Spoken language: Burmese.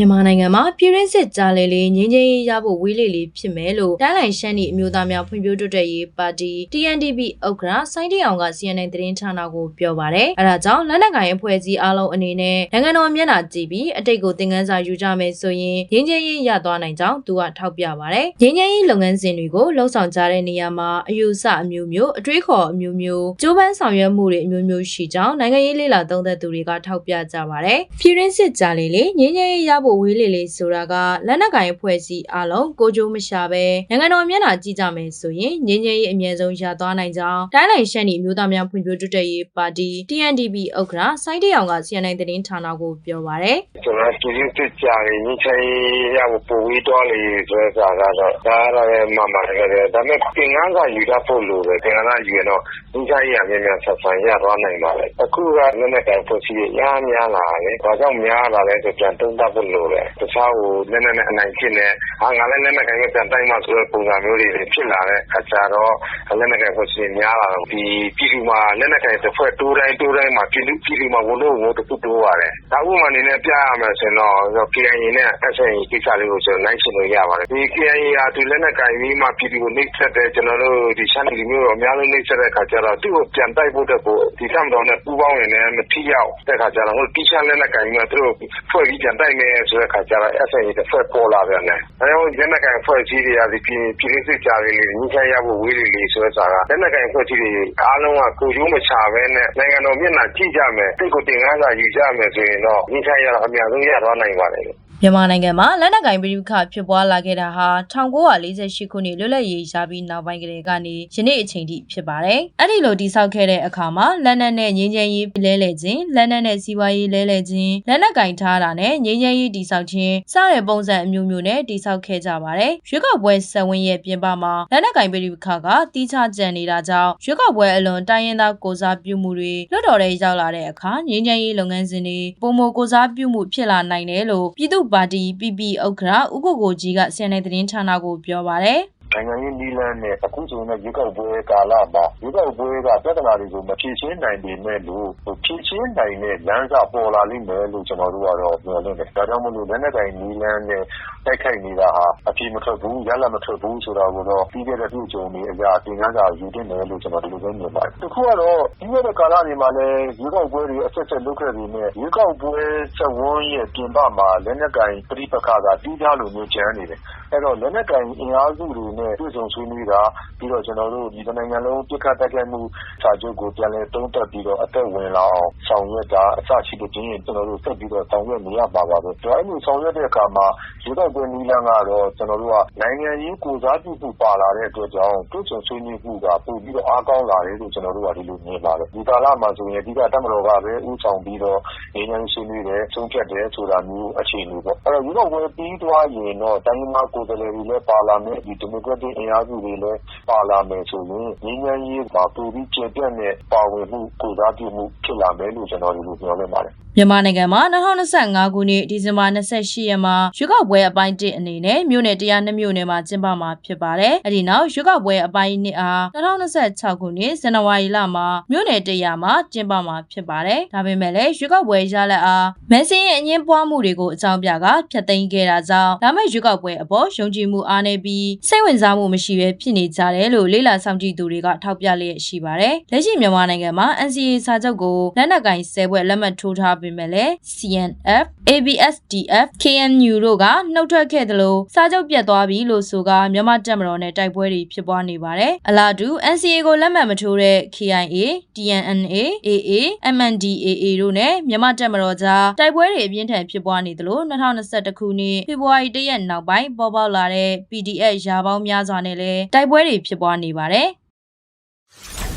မြန်မာနိုင်ငံမှာပြည်ရင်းစစ်ကြားလေလေငင်းချင်းရေးရဖို့ဝေးလေလေဖြစ်မယ်လို့တိုင်းလိုင်ရှမ်းနီအမျိုးသားများဖွံ့ဖြိုးတိုးတက်ရေးပါတီ TNDP ဥက္ကဋ္ဌစိုင်းတရောင်က CNN သတင်းဌာနကိုပြောပါတယ်။အဲဒါကြောင့်လက်နက်ကိုင်အဖွဲ့အစည်းအားလုံးအနေနဲ့နိုင်ငံတော်မျက်နှာကြည့်ပြီးအတိတ်ကိုသင်ခန်းစာယူကြမယ်ဆိုရင်ငင်းချင်းရေးရသွားနိုင်ကြောင်းသူကထောက်ပြပါတယ်။ငင်းချင်းရေးလုပ်ငန်းစဉ်တွေကိုလှုပ်ဆောင်ကြတဲ့နေရာမှာအယူဆအမျိုးမျိုးအတွေးခေါ်အမျိုးမျိုးကြိုးပမ်းဆောင်ရွက်မှုတွေအမျိုးမျိုးရှိကြောင်းနိုင်ငံရေးလေလာသုံးသပ်သူတွေကထောက်ပြကြပါတယ်။ပြည်ရင်းစစ်ကြားလေလေငင်းချင်းရေးရဖို့ဝေးလေလေဆိုတာကလက်နက်ကင်အဖွဲ့အစည်းအလုံးကိုကြိုးမရှာပဲနိုင်ငံတော်မျက်နှာကြည့်ကြမယ်ဆိုရင်ငင်းချင်းရေးအမြဲဆုံးရသွားနိုင်ကြောင်းတိုင်းလိုင်ရှမ်းနီအမျိုးသားများဖွံ့ဖြိုးတိုးတက်ရေးပါတီ TNDP ဥက္ကဋ္ဌစိုင်းတရောင်က CNN သတင်းဌာနကိုပြောပါတယ်ကျွန်တော်ပြည်သူစစ်ကြရင်ညချိုင်းရဖို့ပိုပြီးတော့လေဆိုတဲ့စာကတော့ဒါကတော့လည်းမှန်ပါတယ်ဒါပေမဲ့သင်္ကန်းစာယူတတ်ဖို့လိုတယ်သင်္ကန်းစာယူရင်တော့ညချိုင်းရမြန်မြန်ဆက်ဆံရသွားနိုင်ပါလေအခုကလက်နဲ့တိုင်ဖို့ရှိရများများလာတယ်ဘာကြောင့်များလာလဲဆိုပြန်တုံးတတ်ဖို့လိုတယ်တခြားကိုလက်နဲ့နဲ့ အနိုင်ဖြစ်နေဟာငါလည်း လက်နဲ့ကိုင်ပြန်တိုင်းမှဆိုတဲ့ ပုံစံမျိုးတွေ ဖြစ်လာတဲ့အခါကျတော့ လက်နဲ့ကိုင်ဖို့ရှိများလာတော့ဒီပြည်သူမှာ လက်နဲ့ကိုင်တစ်ဖွဲ့ တိုးတိုင်းတိုးတိုင်းမှာ ပြည်သူပြည်သူမှာ ဝန်လို့ဝန်တခုတိုးရတယ်ဒါဥပမာအနေနဲ့ ပြရမယ်ဆိုတော့ KIA နဲ့ SNA ကိစ္စလေးကိုကျွန်တော်နိုင်ချင်လို့ရပါတယ် ဒီ KIA ဟာဒီလက်နဲ့ကိုင်ပြီးမှ ပြည်သူကို နှိပ်စက်တယ် ကျွန်တော်တို့ဒီရှမ်းပြည်မျိုးတော့အများဆုံး နှိပ်စက်တဲ့အခါကျတော့ သူ့ကို ပြန်တိုက်ဖို့တဲ့ကိုဒီကံတော်နဲ့ ပူးပေါင်းရင်လည်း မထိရောက်တဲ့အခါကျတော့ဟိုတိချမ်းလက်နဲ့ကိုင်ပြီးမှ သူတို့ ဖွဲ့ပြီး ပြန်တိုက်မယ်ဆိုတဲ့အခါကျတော့ SNA တစ်ဖွဲ့ပေါ်လာပြန်တယ်အဲတော့လက်နဲ့ကိုင်ဖွဲ့စည်းတွေကဒီပြည်ပြည်စစ်စစ်ကြားလေးလေးညှိချရဖို့ ဝေးလေးလေးဆိုတဲ့စာက လက်နဲ့ကိုင်ဖွဲ့စည်းတွေအားလုံးက ကိုကျိုးမချပဲနဲ့ နိုင်ငံတော်မျက်နှာကြည့်ကြမယ် စိတ်ကိုတင်ကားစာယူကြမယ်ဆိုရင်တော့ညှိချရတော့ အများဆုံးရသွားနိုင်ပါတယ် မြန်မာနိုင်ငံမှာလက်နက်ကင်ပြည်ခဖြစ်ပွားလာခဲ့တာဟာ1948ခုနှစ်လွတ်လပ်ရေးရပြီးနောက်ပိုင်းကတည်းကနေယနေ့အချိန်ထိဖြစ်ပါတယ်။အဲ့ဒီလိုတည်ဆောက်ခဲ့တဲ့အခါမှာလက်နက်နဲ့ငင်းချမ်းရေးလဲလှယ်ခြင်းလက်နက်နဲ့စီးပွားရေးလဲလှယ်ခြင်းလက်နက်ကင်ထားတာနဲ့ငင်းချမ်းရေးတည်ဆောက်ခြင်းစတဲ့ပုံစံအမျိုးမျိုးနဲ့တည်ဆောက်ခဲ့ကြပါတယ်။ရွေးကောက်ပွဲဆက်ဝင်ရဲ့ပြင်ပမှာလက်နက်ကင်ပြည်ခကတီးခြားကြံနေတာကြောင့်ရွေးကောက်ပွဲအလွန်တိုင်းရင်းသားကိုစားပြုမှုတွေလွတ်တော်တွေရောက်လာတဲ့အခါငင်းချမ်းရေးလုပ်ငန်းစဉ်တွေပုံမကိုစားပြုမှုဖြစ်လာနိုင်တယ်လို့ပြည်သူ့ပါတီ PP ဥက္ကဋ္ဌဦးကိုကိုကြီးက CNN သတင်းဌာနကို ပြောပါတယ်။ နိုင်ငံရေးနည်းလမ်းနဲ့ အခုဆိုရင် ရွေးကောက်ပွဲကာလမှာ ရွေးကောက်ပွဲက ပြဿနာတွေကို မဖြေရှင်းနိုင်ပေမဲ့လို့ ဖြေရှင်းနိုင်တဲ့ လမ်းစာပေါ်လာလိမ့်မယ်လို့ ကျွန်တော်တို့ကတော့ မျှော်လင့်တယ်။ဒါကြောင့်မို့လို့ လက်နက်ကိုင်နည်းလမ်းနဲ့ တိုက်ခိုက်နေတာဟာအပြေမထွက်ဘူး ရလမထွက်ဘူး ဆိုတာကိုတော့ ပြီးခဲ့တဲ့ပြုကြုံတွေအရာသင်ခန်းစာယူတင်တယ်လို့ ကျွန်တော် ဒီလိုပဲ မြင်ပါတယ်။တစ်ခုကတော့ ပြီးခဲ့တဲ့ ကာလတွေမှာလည်း ရွေးကောက်ပွဲတွေ အဆက်ဆက် လုပ်ခဲ့ပြီးမြဲရွေးကောက်ပွဲဆက်ဝန်းရဲ့ ပြင်ပမှာ လက်နက်ကိုင်ပြိပခါကတီးခြားလိုမျိုး ကျန်းနေတယ်။အဲ့တော့ လက်နက်ကိုင် အင်အားစုတွေနဲ့တွေ့ဆုံဆွေးနွေးတာ ပြီးတော့ ကျွန်တော်တို့ဒီနိုင်ငံလုံးပြစ်ခတ်တိုက်ခိုက်မှု စာချုပ်ကို ပြန်လည်သုံးသပ်ပြီးတော့ အသက်ဝင်လာအောင် ဆောင်ရွက်တာ အစရှိတဲ့ချင်းကျွန်တော်တို့ ဆက်ပြီးတော့ ဆောင်ရွက်နေရပါပါပဲ။ဒါအဲ့လို ဆောင်ရွက်တဲ့အခါမှာ ရွေးကောက်ပွဲနည်းလမ်းကတော့ ကျွန်တော်တို့က နိုင်ငံရေးကိုစားပြုမှု ပါလာတဲ့အတွက်ကြောင့် တွေ့ဆုံဆွေးနွေးမှုက ပို့ပြီးတော့ အားကောင်းလာတယ်လို့ ကျွန်တော်တို့က ဒီလိုမြင်ပါတယ်။ဒီကာလမှာဆိုရင် အဓိက တပ်မတော်ကပဲဥဆောင်ပြီးတော့ ငြိမ်းချမ်းဆွေးနွေးတယ် ဆုံးဖြတ်တယ်ဆိုတာမျိုး အခြေအနေပေါ့။အဲ့တော့ ရွေးကောက်ပွဲ ပြီးသွားရင်တော့ တိုင်းမှာကိုယ်စားလှယ်တွေလည်း ပါလာမယ် ဒီဒီမိုကရက်တစ်အင်အားစုတွေလည်း ပါလာမယ်ဆိုရင် ငြိမ်းချမ်းရေးမှာ ပိုပြီးကျေပြတ်တဲ့ ပါဝင်မှု ကိုစားပြုမှု ဖြစ်လာမယ်လို့ ကျွန်တော် ဒီလိုပြောနေပါတယ် မြန်မာနိုင်ငံမှာ2025ခုနှစ် ဒီဇင်ဘာ28ရက်မှာ ရွေးကောက်ပွဲအပိုင်း1အနေနဲ့ မြို့နယ်102မြို့နယ်မှာ ကျင်းပမှာဖြစ်ပါတယ်။အဲဒီနောက် ရွေးကောက်ပွဲအပိုင်း2အား2026ခုနှစ် ဇန်နဝါရီလမှာ မြို့နယ်100မှာ ကျင်းပမှာဖြစ်ပါတယ်။ဒါပေမဲ့လည်း ရွေးကောက်ပွဲရလဒ်အား မဲစင်းရဲ့အငင်းပွားမှုတွေကို အကြောင်းပြကဖျက်သိမ်းခဲ့တာကြောင့် လာမယ့်ရွေးကောက်ပွဲအပေါ် ယုံကြည်မှုအားနည်းပြီး စိတ်ဝင်စားမှုမရှိဘဲဖြစ်နေကြတယ်လို့လေ့လာစောင့်ကြည့်သူတွေကထောက်ပြလျက်ရှိပါတယ်။လက်ရှိမြန်မာနိုင်ငံမှာ NCA စာချုပ်ကိုလက်နက်ကင်10ဘွဲ့လက်မှတ်ထိုးထားပေမဲ့လည်း CNF, ABSDF, KNU တို့ကနှုတ်ထွက်ခဲ့တယ်လို့စာချုပ်ပြတ်သွားပြီလို့ဆိုကမြန်မာတပ်မတော်နဲ့တိုက်ပွဲတွေဖြစ်ပွားနေပါတယ်။အလားတူ NCA ကိုလက်မှတ်မထိုးတဲ့ KIA, TNNA, AA, MNDAA တို့နဲ့မြန်မာတပ်မတော်ကြားတိုက်ပွဲတွေအပြင်းထန်ဖြစ်ပွားနေတယ်လို့2021ခုနှစ်ဖေဖော်ဝါရီလရက်နောက်ပိုင်းပေါ်ပေါက်လာတဲ့ PDF ရာပေါင်းများစွာနဲ့လည်းတိုက်ပွဲတွေဖြစ်ပွားနေပါတယ်။